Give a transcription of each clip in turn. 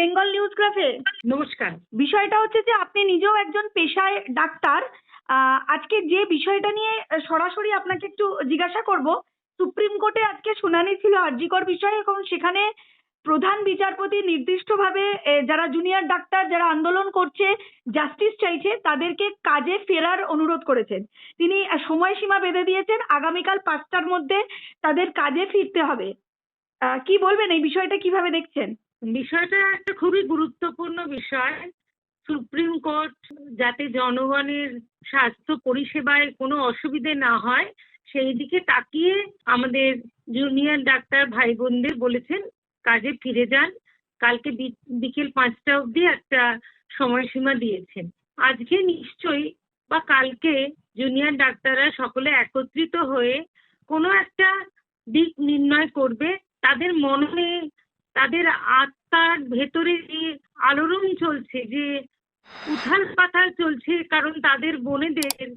Bengal news গ্রাফে। নমস্কার। বিষয়টা হচ্ছে যে আপনি নিজেও একজন পেশায় ডাক্তার। আজকে যে বিষয়টা নিয়ে সরাসরি আপনাকে একটু জিজ্ঞাসা করব সুপ্রিম কোর্টে আজকে শুনানি ছিল আরজিকর বিষয়ে। এবং সেখানে প্রধান বিচারপতি নির্দিষ্টভাবে যারা জুনিয়র ডাক্তার যারা আন্দোলন করছে জাস্টিস চাইছে তাদেরকে কাজে ফেরার অনুরোধ করেছেন। তিনি সময়সীমা বেঁধে দিয়েছেন আগামীকাল পাঁচটার মধ্যে তাদের কাজে ফিরতে হবে। কি বলবেন? এই বিষয়টা কীভাবে দেখছেন? বিষয়টা একটা খুবই গুরুত্বপূর্ণ বিষয়। সুপ্রিম কোর্ট যাতে জনগণের স্বাস্থ্য পরিষেবায় কোনো অসুবিধে না হয়, সেই দিকে তাকিয়ে আমাদের জুনিয়র ডাক্তার ভাই বোনদের বলেছেন, কাজে ফিরে যান। কালকে বিকেল পাঁচটা অবধি একটা সময়সীমা দিয়েছেন। আজকে নিশ্চয়ই বা কালকে জুনিয়র ডাক্তাররা সকলে একত্রিত হয়ে কোনো একটা দিক নির্ণয় করবে। তাদের মনে তাদের আত্মার ভেতরে যে আলোড়ন চলছে, যে উথাল পাথাল চলছে, কারণ তাদের বোনেদের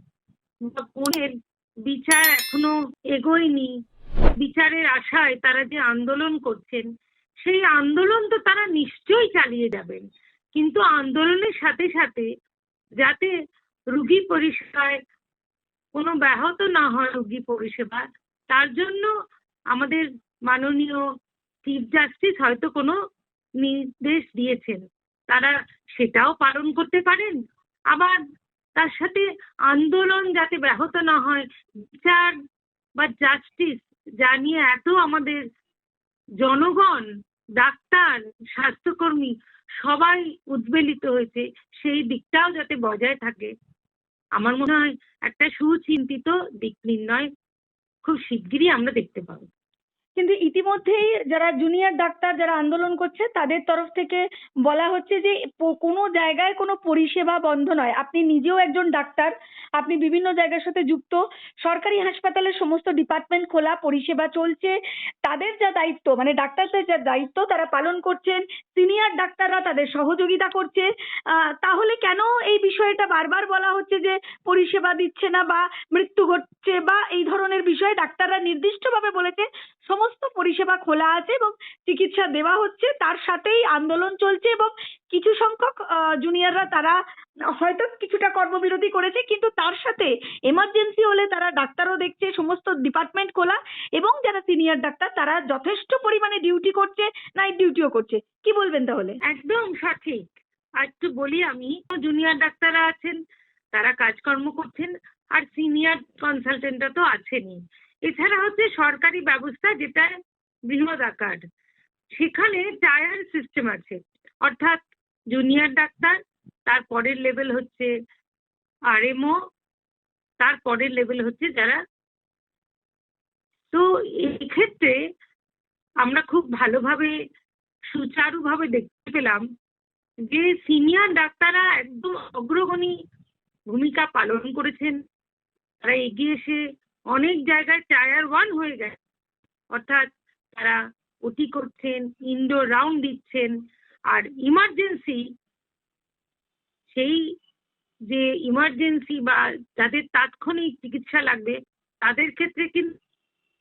বা বোনের বিচার এখনও এগোয়নি, বিচারের আশায় তারা যে আন্দোলন করছেন, সেই আন্দোলন তো তারা নিশ্চয়ই চালিয়ে যাবেন। কিন্তু আন্দোলনের সাথে সাথে যাতে রুগী পরিষেবায় কোনো ব্যাহত না হয় রুগী পরিষেবা, তার জন্য আমাদের মাননীয় চিফ জাস্টিস হয়তো কোনো নির্দেশ দিয়েছেন। তারা সেটাও পালন করতে পারেন। আবার তার সাথে আন্দোলন যাতে ব্যাহত না হয়, বিচার বা জাস্টিস যা নিয়ে এত আমাদের জনগণ, ডাক্তার, স্বাস্থ্যকর্মী সবাই উদ্বেলিত হয়েছে, সেই দিকটাও যাতে বজায় থাকে। আমার মনে হয় একটা সুচিন্তিত দিক নির্ণয় খুব শিগগিরই আমরা দেখতে পাবো। কিন্তু ইতিমধ্যেই যারা জুনিয়র ডাক্তার যারা আন্দোলন করছে, তাদের তরফ থেকে বলা হচ্ছে যে কোনো জায়গায় কোনো পরিষেবা বন্ধ নয়। আপনি নিজেও একজন ডাক্তার, আপনি বিভিন্ন জায়গার সাথে যুক্ত। সরকারি হাসপাতালের সমস্ত ডিপার্টমেন্ট খোলা, পরিষেবা চলছে। তাদের যা দায়িত্ব মানে ডাক্তারদের যা দায়িত্ব, তারা পালন করছেন, সিনিয়র ডাক্তাররা তাদের সহযোগিতা করছে তাহলে কেন এই বিষয়টা বারবার বলা হচ্ছে যে পরিষেবা দিচ্ছে না বা মৃত্যু ঘটছে বা এই ধরনের বিষয়ে ডাক্তাররা নির্দিষ্টভাবে বলেছে, সমস্ত পরিষেবা খোলা আছে এবং চিকিৎসা দেওয়া হচ্ছে, তার সাথেই আন্দোলন চলছে এবং কিছু সংখ্যক জুনিয়ররা তারা হয়তো কিছুটা কর্মবিরতি করেছে, কিন্তু তার সাথে এমার্জেন্সি হলে তারা ডাক্তারও দেখছে, সমস্ত ডিপার্টমেন্ট খোলা এবং যারা সিনিয়র ডাক্তার তারা যথেষ্ট পরিমাণে ডিউটি করছে নাইট ডিউটিও করছে। কি বলবেন তাহলে? একদম সঠিক। আর একটু বলি আমি জুনিয়র ডাক্তাররা আছেন, তারা কাজকর্ম করছেন, আর সিনিয়র কনসালটেন্টরা তো আছেনই। এছাড়া হচ্ছে সরকারি ব্যবস্থা যেটা বৃহৎ আকার। সেখানে টায়ার সিস্টেম আছে। অর্থাৎ জুনিয়র ডাক্তার তার পরের লেভেল হচ্ছে আরএমও তার পরের লেভেল হচ্ছে যারা তো এক্ষেত্রে আমরা খুব ভালোভাবে, সুচারুভাবে দেখতে পেলাম যে সিনিয়র ডাক্তাররা একদম অগ্রগণী ভূমিকা পালন করেছেন। তারা এগিয়ে এসে অনেক জায়গায় টায়ার ওয়ান হয়ে গেছে। অর্থাৎ তারা ওটি করছেন ইনডোর রাউন্ড দিচ্ছেন। আর ইমার্জেন্সি সেই যে ইমার্জেন্সি বা যাদের তাৎক্ষণিক চিকিৎসা লাগবে তাদের ক্ষেত্রে কিন্তু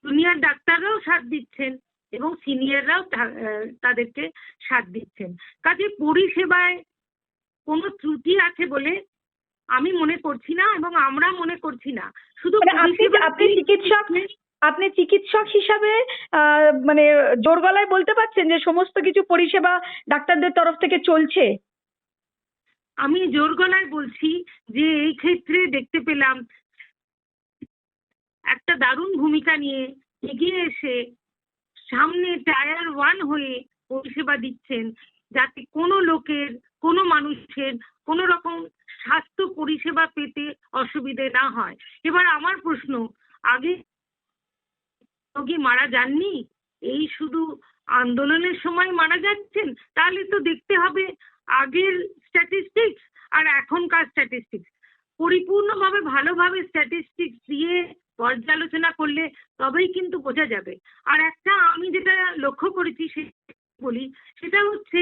জুনিয়র ডাক্তাররাও সাথ দিচ্ছেন এবং সিনিয়ররাও তাদেরকে সাথ দিচ্ছেন। কাজে পরিষেবায় কোনো ত্রুটি আছে বলে আমি মনে করছি না এবং আমরা মনে করছি না। শুধু মানে আপনি চিকিৎসক আপনি চিকিৎসক হিসাবে আহ, মানে জোর গলায় বলতে পারছেন যে সমস্ত কিছু পরিষেবা ডাক্তারদের তরফ থেকে চলছে? আমি জোর গলায় বলছি যে এই ক্ষেত্রে দেখতে পেলাম একটা দারুণ ভূমিকা নিয়ে এগিয়ে এসে সামনে টায়ার ওয়ান হয়ে পরিষেবা দিচ্ছেন যাতে কোনো লোকের, কোনো মানুষের কোনো রকম স্বাস্থ্য পরিষেবা পেতে অসুবিধে না হয়। এবার আমার প্রশ্ন, আগে রোগী মারা যাননি? এই শুধু আন্দোলনের সময় মারা যাচ্ছেন? তাহলে তো দেখতে হবে আগের স্ট্যাটিস্টিক্স আর এখনকার স্ট্যাটিস্টিক্স পরিপূর্ণভাবে ভালোভাবে স্ট্যাটিস্টিক্স দিয়ে পর্যালোচনা করলে তবেই কিন্তু বোঝা যাবে। আর একটা আমি যেটা লক্ষ্য করেছি সে বলি, সেটা হচ্ছে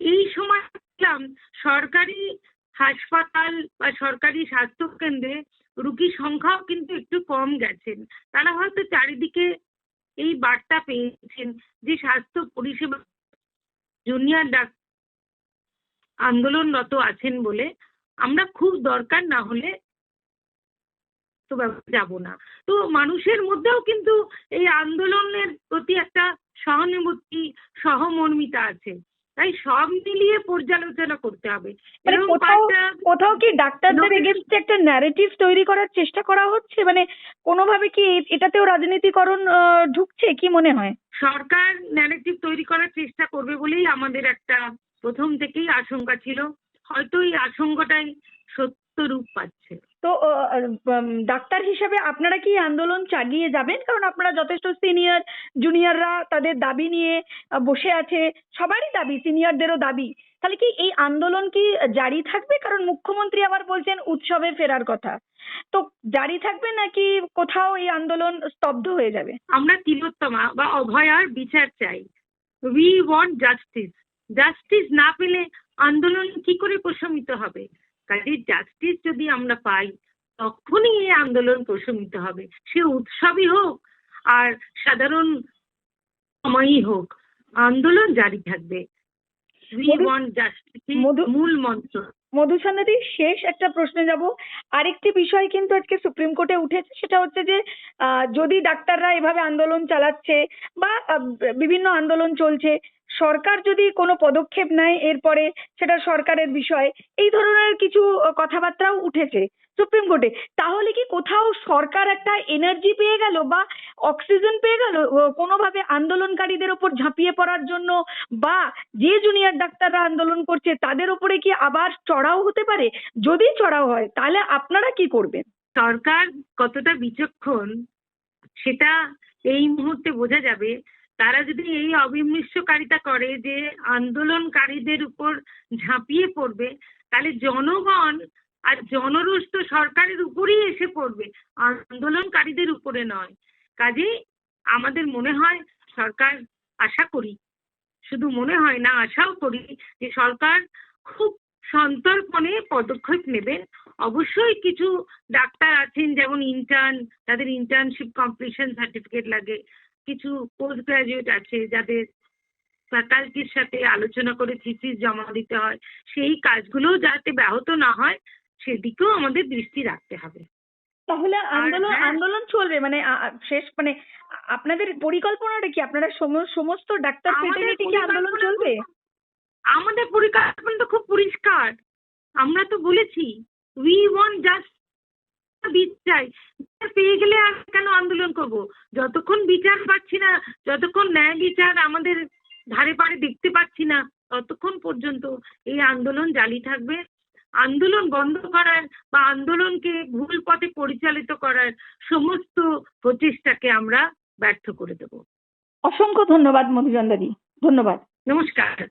এই সময় দেখলাম সরকারি হাসপাতাল বা সরকারি স্বাস্থ্য কেন্দ্রে রুগীর সংখ্যাও কিন্তু একটু কম গেছেন। তারা হয়তো চারিদিকে এই বার্তা পেয়েছেন যে স্বাস্থ্য পরিষেবা, জুনিয়র ডাক আন্দোলনরত আছেন বলে আমরা খুব দরকার না হলে তো যাব না। তো মানুষের মধ্যেও কিন্তু এই আন্দোলনের প্রতি একটা সহানুভূতি সহমর্মিতা আছে। তাই সব মিলিয়ে পর্যালোচনা করতে হবে। মানে কোথাও কি ডাক্তারদের এগেনস্টে একটা ন্যারেটিভ তৈরি করার চেষ্টা করা হচ্ছে? মানে কোনোভাবে কি এটাতেও রাজনীতিকরণ ঢুকছে? কি মনে হয়? সরকার ন্যারেটিভ তৈরি করার চেষ্টা করবে বলেই আমাদের একটা প্রথম থেকেই আশঙ্কা ছিল। হয়তো এই আশঙ্কাটাই সত্য রূপ পাচ্ছে। তো ডাক্তার হিসাবে আপনারা কি আন্দোলন চালিয়ে যাবেন? কারণ আপনারা যথেষ্ট সিনিয়র জুনিয়ররা তাদের দাবি নিয়ে বসে আছে। সবারই দাবি সিনিয়রদেরও দাবি। তাহলে কি এই আন্দোলন কি জারি থাকবে? কারণ মুখ্যমন্ত্রী আবার বলছেন উৎসবে ফেরার কথা। তো জারি থাকবে নাকি কোথাও এই আন্দোলন স্তব্ধ হয়ে যাবে? আমরা তিলোত্তমা বা অভয়ার বিচার চাই। উই ওয়ান্ট জাস্টিস জাস্টিস না পেলে আন্দোলন কি করে প্রশমিত হবে? কাজে জাস্টিস যদি আমরা পাই তখনই এই আন্দোলন প্রশমিত হবে। সে উৎসবই হোক আর সাধারণ সময়ই হোক আন্দোলন জারি থাকবে। মূল মন্ত্র। মধুসূদনদি শেষ একটা প্রশ্নে যাব। আরেকটি বিষয় কিন্তু আজকে সুপ্রিম কোর্টে উঠেছে সেটা হচ্ছে যে আহ, যদি ডাক্তাররা এভাবে আন্দোলন চালাচ্ছে বা বিভিন্ন আন্দোলন চলছে সরকার যদি কোনো পদক্ষেপ নেয় এরপরে সেটা সরকারের বিষয়, এই ধরনের কিছু কথাবার্তাও উঠেছে সুপ্রিম কোর্টে তাহলে কি কোথাও সরকার একটা এনার্জি পেয়ে গেল বা অক্সিজেন পেয়ে গেল কোনোভাবে আন্দোলনকারীদের ওপর ঝাঁপিয়ে পড়ার জন্য বা যে জুনিয়র ডাক্তাররা আন্দোলন করছে তাদের ওপরে কি আবার চড়াও হতে পারে? যদি চড়াও হয়, তাহলে আপনারা কি করবেন? সরকার কতটা বিচক্ষণ, সেটা এই মুহূর্তে বোঝা যাবে তারা যদি এই অবিমৃষ্যকারিতা করে যে আন্দোলনকারীদের উপর ঝাঁপিয়ে পড়বে, তাহলে জনগণ আর জনরোষ তো সরকারের উপরেই এসে পড়বে, আন্দোলনকারীদের উপরে নয়। কাজেই আমাদের মনে হয় সরকার আশা করি, শুধু মনে হয় না, আশাও করি যে সরকার খুব সন্তর্পণে পদক্ষেপ নেবেন। অবশ্যই কিছু ডাক্তার আছেন, যেমন ইন্টার্ন তাদের ইন্টার্নশিপ কমপ্লিশন সার্টিফিকেট লাগে। কিছু পোস্ট গ্রাজুয়েট আছে যাদের ফ্যাকাল্টির সাথে আলোচনা করে থিসিস জমা দিতে হয়। সেই কাজগুলো যাতে ব্যাহত না হয় সেদিকেও আমাদের দৃষ্টি রাখতে হবে। তাহলে আন্দোলন হ্যাঁ। আন্দোলন চলবে মানে শেষ মানে আপনাদের পরিকল্পনাটা কি? আপনারা সম- সমস্ত ডাক্তার ফ্রেটার্নিটি কি আন্দোলন চলবে? আমাদের পরিকল্পনা তো খুব পরিষ্কার। আমরা তো বলেছি উই ওয়ান্ট জাস্ট বিচার। বিচার পেয়ে গেলে আর কেন আন্দোলন করব? যতক্ষণ বিচার পাচ্ছি না যতক্ষণ ন্যায় বিচার আমাদের ধারে পাড়ে দেখতে পাচ্ছি না ততক্ষণ পর্যন্ত এই আন্দোলন জারি থাকবে। আন্দোলন বন্ধ করার বা আন্দোলনকে ভুল পথে পরিচালিত করার সমস্ত প্রচেষ্টাকে আমরা ব্যর্থ করে দেব। অসংখ্য ধন্যবাদ মধুচন্দাদি ধন্যবাদ। নমস্কার।